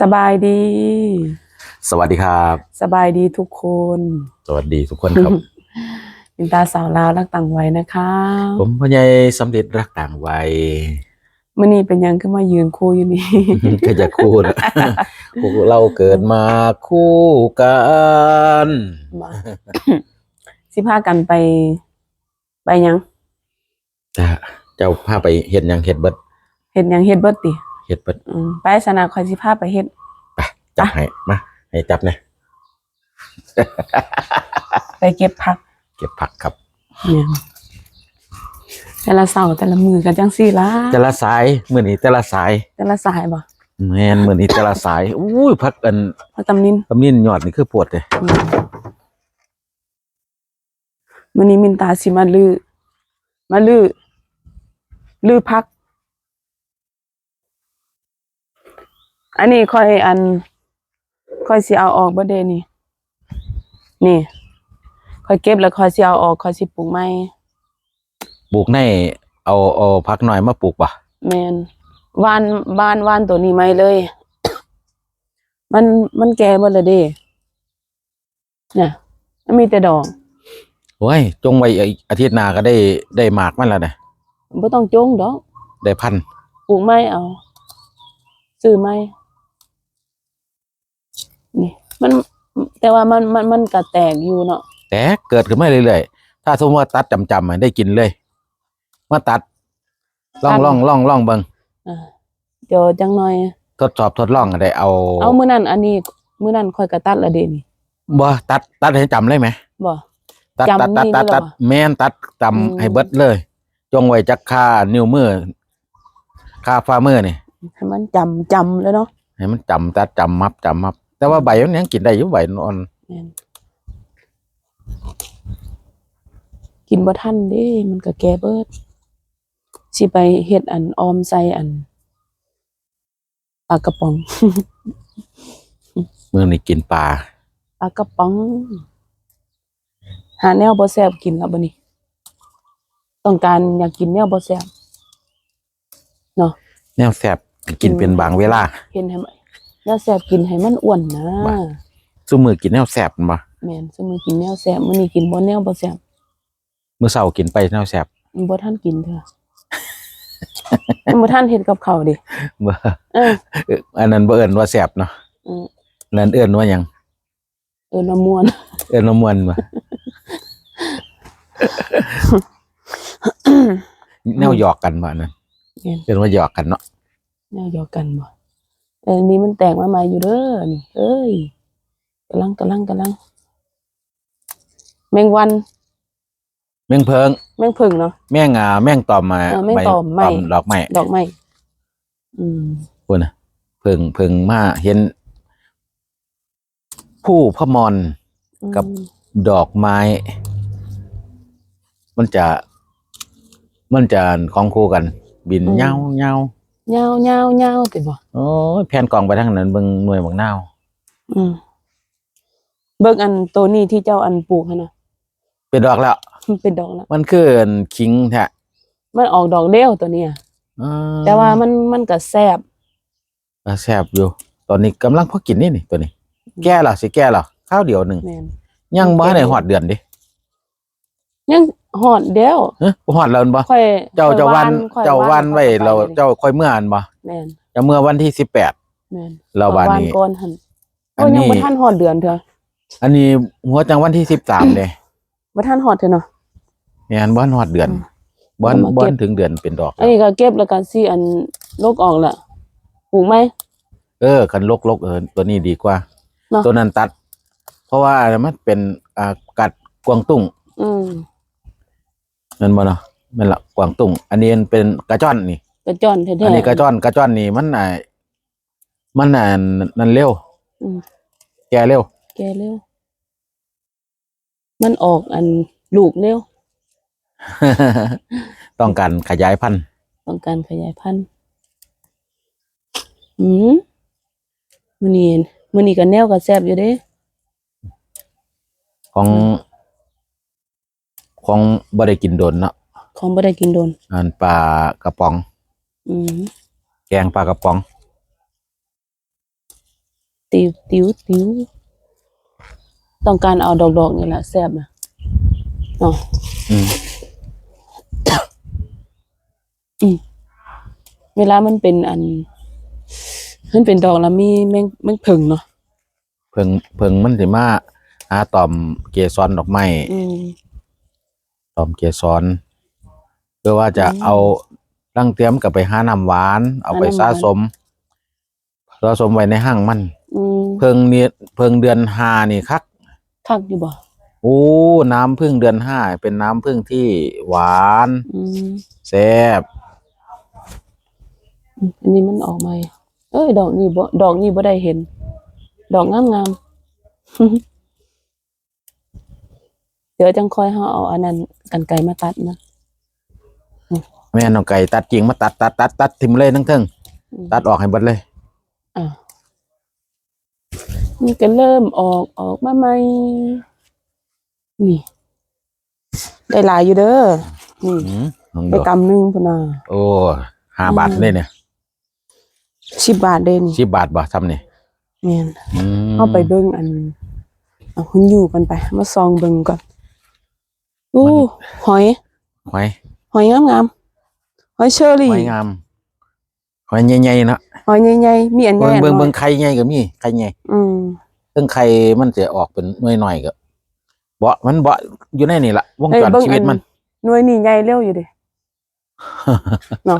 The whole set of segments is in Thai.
สบายดี สวัสดีครับ สบายดีทุกคน สวัสดีทุกคนครับ มินตาสาวลาวรักต่างวัยนะคะ ผมพ่อใหญ่สำเร็จรักต่างวัยมื่อนี้เป็นหยังขึ้นมายืนคู่อยู่นี่ ก็จะคู่นะพวกเราเกิดมาคู่กันมาสิพากันไป ไปหยัง จะเจ้าพาไปเห็ดหยังเห็ดเบิดเฮ็ดหยังเฮ็ดเบิดติ เห็ดเบิดอืมไปสนาคอยสิพาไปเฮ็ดไปจับให้มาให้จับเนี่ยไปเก็บผักเก็บผักครับเนี่ยแต่ละเสาร์แต่ละมือกันจังซี่ล่ะแต่ละสายมื่อนี้แต่ละสายแต่ละสายบ่แมนมื่อนี้แต่ละสายอุ้ยพักกันพระตำนินตำนินยอดนี่คือปวดเลยอืมมื่อนี้มินตาสิมาลือมาลือลือพัก อันนี้ค่อยอัน ค่อยสิเอาออกบ่เดะนี่ นี่ ค่อยเก็บแล้วค่อยสิเอาออกค่อยสิปลูกใหม่ปลูกในเอาเอาพักหน่อยมาปลูกป่ะแม่นวานวานวานตัวนี้ใหม่เลย มันมันแก่หมดแล้วเด้เนี่ยมันมีแต่ดอกโอ้ยจงไว้อีกอาทิตย์หน้าก็ได้ได้หมากมันแล้วนะบ่ต้องจงดอก ได้พันธุ์ปลูกไม้เอาซื้อไม้ นี่ มันแต่ว่ามันมันมันก็แตกอยู่เนาะแต่เกิดขึ้นมาเรื่อยๆถ้าสมมติว่าตัดจำๆอะได้กินเลยมาตัดล่องล่องล่องล่องเบิงอ่าเดี๋ยวจังหน่อย ทดสอบทดลองก็ได้เอาเอามื้อนั้น อันนี้มื้อนั้นค่อยก็ตัดและเด้นี่บ่ตัดตัดให้จำเลยไหมบ่ตัดจำตัดตัดนี่ตัดเลยเหรอตัดแม่นตัดอืมจำให้เบิดเลย จงไว้จักค่านิ้วมือค่าฝ่ามือนี่ให้มันจำจำแล้วเนาะให้มันจำตัดจำมับจำมับ แต่ว่าใบมันยังกินได้อยู่ใบนอนแม่นกินบ่ทันเด้มันก็แก่เบิด สิไปเฮ็ดอันออมใส่อันปลากระป๋องมือนี่กินปลาปลากระป๋อง หาแนวบ่แซ่บกินแล้วบัดนี้ต้องการอยากกินแนวบ่แซ่บเนาะแนวแสบกินเป็นบางเวลา เห็นให้มัน แนวแซ่บกินให้มันอ้วนนะว่าซุมือกินแนวแสบมาแม่นซุมื้อกินแนวแซ่บมื้อนี้กินบ่แนวบ่แซ่บมือเศร้ากินไปแนวแสบบ่ทันกินเถอะยังบ่ทันเฮ็ดกับข้าวดิบ่เออเอ่ออันนั้นบ่เอิ้นว่าแสบเนาะอืมนั่นเอิ้นว่าหยังเออน้ำม่วน เอิ้นว่ามวนบ่แนวหยอกกันบ่นั่นแม่นเอิ้นว่าหยอกกันเนาะแนวเดียวกันบ่ เออนี่มันแตกมาใหม่อยู่เด้อนี่เอ้ยกำลังกำลังกำลัง แมงวัน แม่งเพิง แมงผึ่งเนาะแม่งอ่าแม่งตอมมาเออแม่งใบตอมไม้ดอกไม้ดอกไม้อืมพุ่นน่ะเพิงเพิงมาเห็น ผู้พมรกับอืมดอกไม้ มันจะ มันจะของคู่กัน บินเหย้าเหย้า เงาเงาเงาติบ่โอ้ยแผ่นกล่องไปทางนั้นเบิ่งหน่วยบักนาวอืมเบิ่งอันตัวนี้ที่เจ้าอันปลูกหั่นน่ะเป็นดอกแล้ว มันเป็นดอกแล้วมันคืออันคิงแท้มันออกดอกเดียวตัวเนี้ยอ่าแต่ว่ามันมันก็แซ่บอ่าแซ่บอยู่ ตอนนี้กำลังพอกินนี่นี่ตัวนี้ แก่แล้วสิแก่แล้วข้าวเดียวหนึ่งแม่นยังบ่แก่ได้หอดเดือนดิ ยังหอดเดียวเฮ้ยบ่หอดแล้วบ่ค่อยเจ้าค่อยเจ้าวันค่อยเจ้าวันไว้ค่อยเราไปเจ้าค่อยเมื่ออันบ่แม่นจะเมื่อวันที่สิบแปดแม่นเราวันนี้ก่อนหั่นอัโอ้นยนี้ยังบ่ทันหอดเดือนเถอะอันนี้หัวจังวันที่สิบสามเด้บ่ทันหอดเถอะเนาะแม่นบ่หอดเดือนอืมบ่เอามาบ่เก็บถึงเดือนเป็นดอก อันนี้ก็เก็บแล้วก็สิอันลกออกละปลูกไหมเออคันลกๆเออตัวนี้ดีกว่าเนาะตัวนั้นตัด เพราะว่ามันเป็นอ่ากัดกวางตุ้ง อืม นั่นบ่เนาะแม่นละกวางตุ้งอันนี้เป็นกระจ้อนนี่กระจ้อนแท้ๆอันนี้กระจ้อนกระจ้อนนี่มันน่ะมันน่ะนั่นเร็วอืมแก่เร็ว แกเร็ว มันออกอันลูกเร็ว ต้องการขยายพันธุ์ ต้องการขยายพันธุ์ อืมมื้อนี้มื้อนี้ก็แนวก็แซ่บอยู่เด้ ของ ของบ่ได้กินโดนเนาะของบ่ได้กินโดนอันปลากระป๋อง อืมแกงปลากระป๋อง ติวติวติวต้องการเอาดอกดอกๆนี่แหละแซ่บนะเนาะอืมเวลามันเป็นอันมันเป็นดอกแล้วมีแมงแมงผึ่งเนาะเพิ่งเพิ่งมันสิมาหาตอมเกสรดอกไม้อืม ตอมเกสรเพื่อว่าจะอืมเอาตั้งเตรียมกับไปหาน้ำหวาน เอาไปหาน้ำหสะวานสมสะสมไว้ในห้างมัน อืมเพิ่งนี่เพิ่งเดือนห้านี่คัก คักอยู่บ่โอ้ น้ำพึ่งเดือนห้าเป็นน้ำพึ่งที่หวานอืมแซ่บอืมอันนี้มันออกมาเอ้ยดอกนี้บ่ดอกนี้บ่ได้เห็น ดอกงามงามๆ เดี๋ยวจังค่อยเฮาเอาอันนั้นกันไกรมาตัดมันแม่น้องไก่ตัดจริงมาตัดตัดตัดตัดทิมเลยทั้งเทิงอืมตัดออกให้หมดเลยอะนี่ก็เริ่มออกออกมาใหม่นี่ ได้หลายอยู่เด้อนี่อืมน้องไปดอกกำหนึงพุ่นน่ะโอ้ห้าบาทอืมเลยเนี่ยสิบบาทเด้นี่สิบบาทบ่ทำนี่แม่นอืมเอาไปเบิ่งอันเอาคุณอยู่กันไป มาซองเบิ่งก่อน อู้หอย หอย หอยงามๆหอยเชอรี่หอยงามหอยใหญ่ๆเนาะหอยใหญ่ๆมีอันใหเบิ่ญ่งอันเบิ่งน้เบิ่อยงไข่ใหญ่ก็มีไข่ใหญ่อืมซึ่งไข่มันจะออกเป็นหน่วยหน่อยก็เบาะมันเบาะอยู่ในนี่ละวงเอ้ยจรเบิ่งชีอัวิตนมันหน่วยนี่ใหญ่เร็วอยู่เด้เนาะ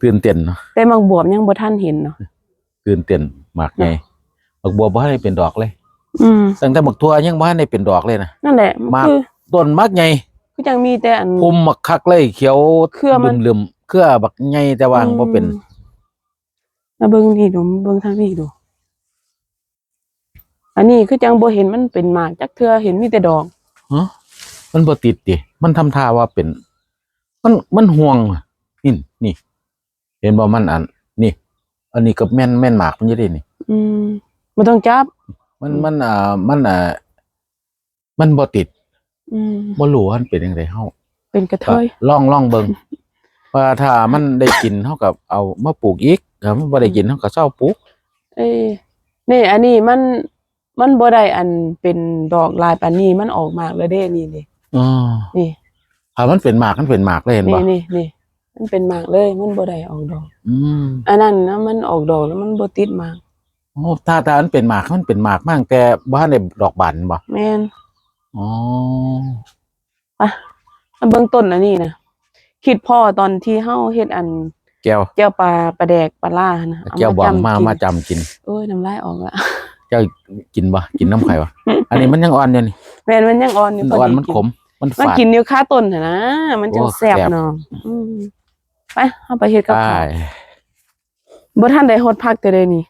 ตื่นเต้นเนาะแต่บางบวบยังบ่ทันเห็นเนาะตื่นเต้นมากไงบักบัวบ่ให้เป็นดอกเลย อืมตั้งแต่บักทั่วยังบ่ให้เป็นดอกเลยนะนั่นแหละมากคือ ต้นมักใหญ่คือจังมีแต่อัน พุ่มมักคักเลยเขียวเครือมัน ลืมๆเครือบักใหญ่แต่ว่าบ่เป็น มาเบิ่งนี่ดูเบิ่งทางนี้ดู อันนี้คือจังบ่เห็นมันเป็นหมากจักเทื่อเห็นมีแต่ดอก ฮะมันบ่ติดดิ มันทำท่าว่าเป็น มัน มันห่วงอะนี่ นี่ เห็นบ่มันอัน นี่ อันนี้ก็แม่นแม่นหมากมันอยู่ดินี่ อืมบ่ต้องจับ มัน มัน อ่า มัน อ่า มันบ่ติด อืมบ่รู้ว่ามันเป็นจังไดเฮาเป็นกระเทยลองลองเบิ่งว่าถ้ามันได้กินเฮากับเอามาปลูกอีกถ้ามันบ่ได้กินเฮาก็เซาปลูกเอ้ยนี่ อันนี้มันมันบ่ได้อันเป็นดอกลายปานนี้มันออกมากแล้วเด้นี่นี่อ๋อนี่ถ้ามันเป็นหมากมันเป็นหมากเลยเห็นนี่บ่นี่นี่มันเป็นหมากเลย มันบ่ได้ออกดอก อืมอันนั้นนะมันออกดอกแล้วมันบ่ติดหมากโอ้ถ้าถ้ามันเป็นหมากมันเป็นหมากมากแต่บ่ทันได้ดอกบานบ่แม่น อ๋อมาเบื้องต้นอันนี้นะคิดพ่อตอนที่เฮาเฮ็ดอันแก้วแก้วปลาปลาแดกปลาล่านะเาแก้วบองจำมากินมาจำกินโอ้ยน้ำลายออกละเจ้ากินบ่กินน้ำไข่บ่อันนี้มันยังอ่อนอยู่นี่แม่นมันยังอ่อนอยู่มันพออ่อนดีมันกิขม มันมันฝาด กินนิ้วค้าต้นน่ะนะมันจังโอ้แซ่บแซ่บ เนาะอืมไปเฮาไปเฮ็ดกับใช่ข้าวบ่ทันได้ฮดพักแต่เดยวนี่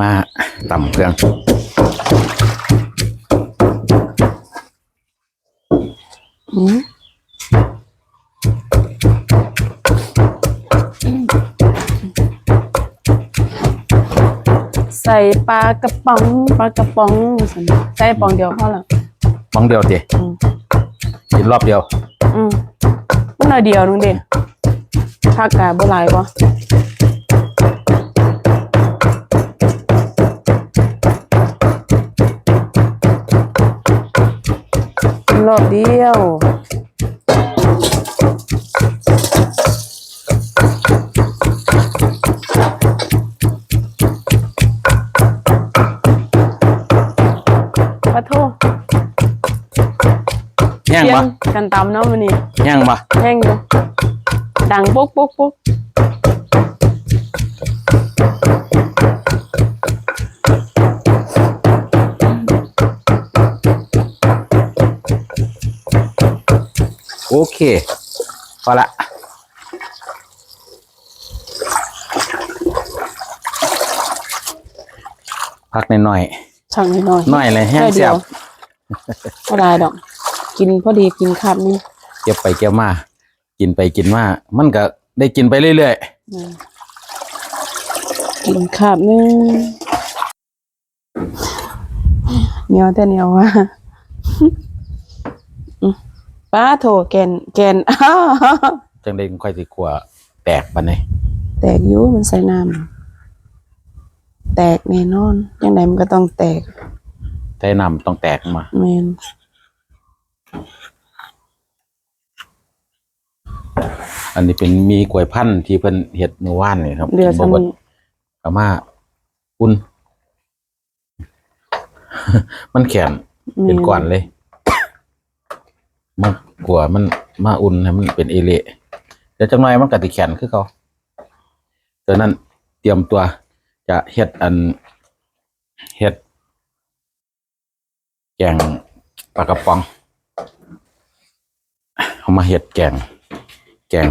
มาตำเครื่องอืมใส่ปลากระป๋องปลากระป๋องซั่นใส่ปองเดียวพอละมองเดียวติอืมกินรอบเดียว อืมมันหน่อยเดียวนึงเด้ผักกะบ่หลายบ่ รอบเดียวขอโทษแห้งเสียบ่งกันตำเนาะมื้อนี้แห้งบ่แห้งอยู่ดังปุ๊กปุ๊กปุ๊ก โอเค พอละพักหน่อยช่างน้อยๆหน่อยเลยแห้งได้เสีเดียยวบบ่ได้ดอก กินพอดีกินคาบนึงเก็บไปเก็บมา กินไปกินมา มันก็ได้กินไปเรื่อยอืมกินคาบนึงเหนียวแต่เหนียวว่ะอืม ป้าโถแกนแกนอ้าวๆใจจังได๋ค่อยสิขัวแตกปานใดแตกอยู่มันใส่น้ำแตกแน่นอนยังไงมันก็ต้องแตกใส่น้ำต้องแตกมา แมนอันนี้เป็นมีกล้วยพันธุ์ที่เพิ่นเฮ็ดเมื่อวานนี่ครับเดือดกินบ่ซ้ำเบิดนี่ก็มาอุ่น มันแข็งเป็นก้อนเลย มากลัวมันมาอุ่นให้มันเป็นเอเละเดี๋ยวจังหน่อยมันก็สิแข็งคือเขาดังนั้นเตรียมตัวจะเฮ็ดอันเฮ็ดแกงปลากระป๋องเอามาเฮ็ดแกง แกง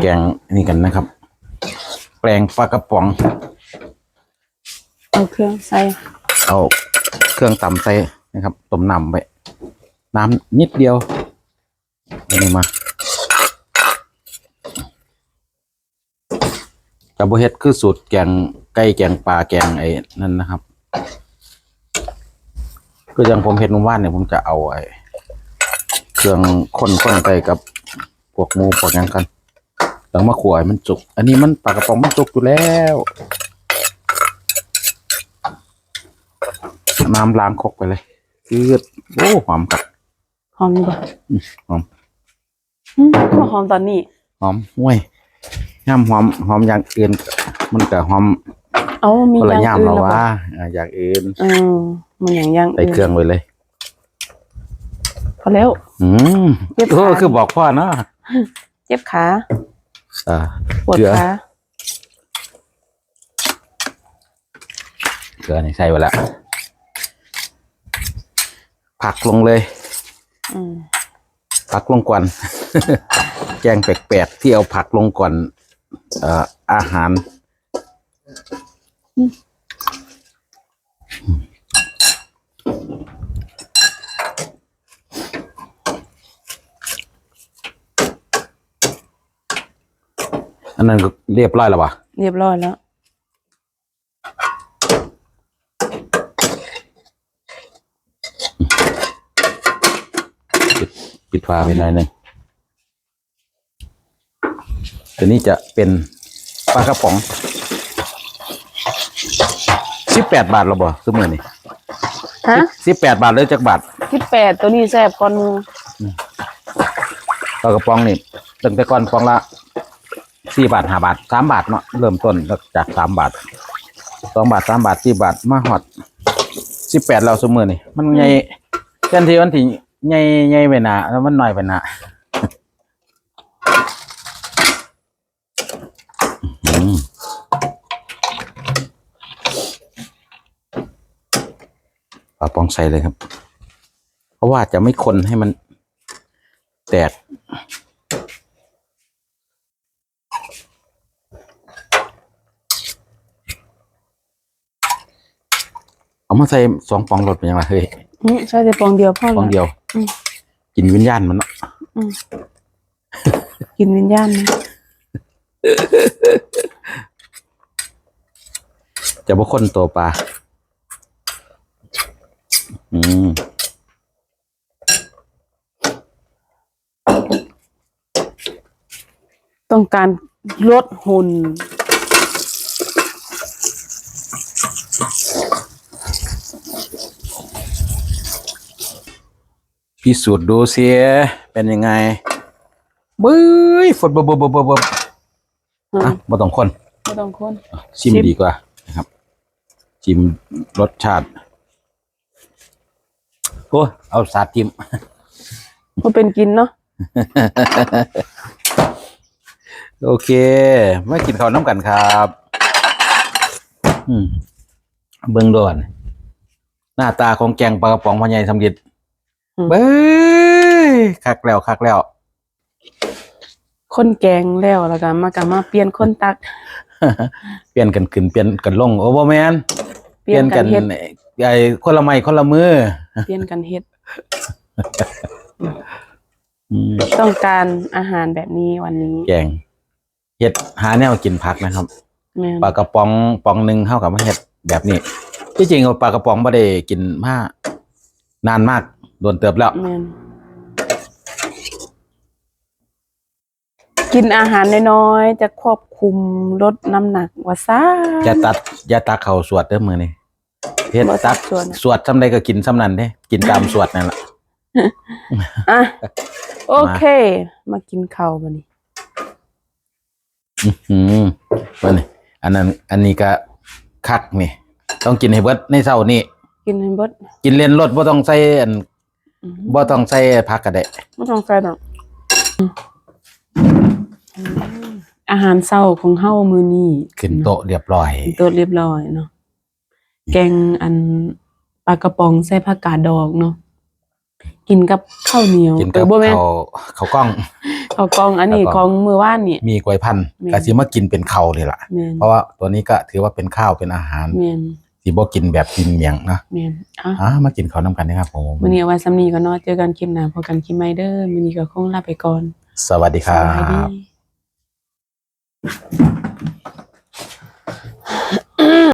แกงนี่กันนะครับแปลงปลากระป๋อง เอาเครื่องใส่ เอาเครื่องตำใส่นะครับ ต้มน้ำไว้ น้ำนิดเดียวอานี่มาจะบ่เฮ็ดคือสูตรแกงไก่แกงปลาแกงไอ้นั่นนะครับก็อย่างผมเฮ็ดเมื่อวานเนี่ยผมจะเอาไอ้เครื่องคนๆไปกับพวกหมูพวกยังกันแล้วมาขวให้มันจุก อันนี้มันปลากระป๋องมันจุกอยู่แล้ว น้ำล้างครกไปเลยยืดโอ้หอมกับ หอมบ่หอมอืมก็หอมตอนนี้ หอมห้วยย่ำหอมหอมอย่างอื่นมันก็หอม เอามีคนอละย่างย่ำอื่นแล้วแล้วว่าบ่อ่าอย่างอื่นเออมันอย่างอย่างใส่อื่นเครื่องไปเลยพอแล้ว อืมเรียบโอ้ร้อยคือบอกพ่อเนาะเจ็บขาอ่าปวดเกลือขาเกลือนี่ใส่ไปแล้วผักลงเลยอืม ผักลงก่อน แกงแปลกๆที่เอาผักลงก่อนเอ่ออาหารอันนั้นก็เรียบร้อยแล้ววะเรียบร้อยแล้ว ปิดฝาไปหน่อยหนึ่งตัวนี้จะเป็นปลากระป๋องสิบแปดบาทหรอบ่ซื้อมือนี่ฮะสิบแปดบาทเลยจากบาทที่แปดตัวนี้แซ่บก่อนหมูปลากระป๋องนี่ตั้งแต่ก่อนปองละสี่บาทห้าบาทสามบาทเนาะเริ่มต้นจากสามบาทสองบาทสามบาทสี่บาทมาหอดสิบแปดเราสมือนี่มันใหญ่เช่นที่วันที่ ใหญ่ใหญ่ไปหนาแล้วมันน้อยไปหนาอืมปลาปองใส่เลยครับ เพราะว่าจะไม่คนให้มันแตกเอามาใส่สองปองรถเป็นยังไงเฮ้ยอืมใช่แต่ปองเดียวพอปองแล้วเดียว อืม กินวิญญาณมันเนาะกินวิญญาณนะจะบ่คนตัวปลาอืมต้องการลดหุ่น พิสูจน์ดูเสียเป็นยังไงบึ้ยฝนบบบบบบอะบ่ต้องคนบ่ต้องคนชิมดีกว่านะครับ ชิมรสชาติโอ้เอาสาดจิ้มก็เป็นกินเนาะโอเคไม่กินข้าวน้ำกันครับเบื้องด่นหน้าตาของแกงปลากระป๋องพันใหญ่สำเร็จ เบ้ยคักแล้วคักแล้ว คนแกงแล้วแล้วก็มากะมาเปลี่ยนคนตัก เปลี่ยนกันขึ้นเปลี่ยนกันลงโอ้บ่แมนเปลี่ยนกันเฮ็ดไอ้คนละไม้คนละมือ เปลี่ยนกันเฮ็ดอืมต้องการอาหารแบบนี้วันนี้ แกงเฮ็ดหาแนวกินผักนะครับแม่นปลากระป๋องปองหนึ่งเท่ากับมาเฮ็ดแบบนี้ ที่จริงปลากระป๋องไม่ได้กินมากนานมาก โดนเติบแล้ว แม่นกินอาหารน้อยๆ จะควบคุมลดน้ำหนักว่าซ่า อย่าตัดอย่าตักเข่าสวดเด้อมือนี่เฮ็ดบ่ตัตักกสวดน่ะ สวดทำใดก็กินซ้ำนั้นเด้กินตามสวดนั่นแหละ อะ โอเค มากินข้าวบัดนี้ อืมวันนี้อันนั้น อันนี้ก็คักนี่ ต้องกินให้เบิดในเช้านี้กินให้เบิดกินเล่นรสบ่ต้องใส่อันอืม บ่ต้องใส่ผักก็ได้ไม่ต้องใส่ดอกอาหารเช้าของเฮามื้อนี้ขึ้นโต๊ะเรียบร้อยโต๊ะเรียบร้อยเนาะแกงอันปลากระป๋องใส่ผักกาดดอกเนาะกินกับข้าวเหนียวกินเอกับอบ่แม่นข้าวข้าวกล้องข้าวกล้องอันนี้ข้าวกขล้อองงมื้อวานนี่มีกล้วยพันธุ์แม่นก็สิมากินเป็นข้าวเลยล่ะแม่นเพราะว่าตัวนี้ก็ถือว่าเป็นข้าวเป็นอาหารแม่น สิบอกินแบบกินเมียงนะเม่นอะอ่ามากินข้าวน้ำกันนะครับผมมันอนี้เอาไว้ซ้ำนี้ก็นอนเจอกันคลิปหน้าพบกันคลิปใหม่เด้อมื้อนี้ก็คงลาไปก่อนสวัสดีครับ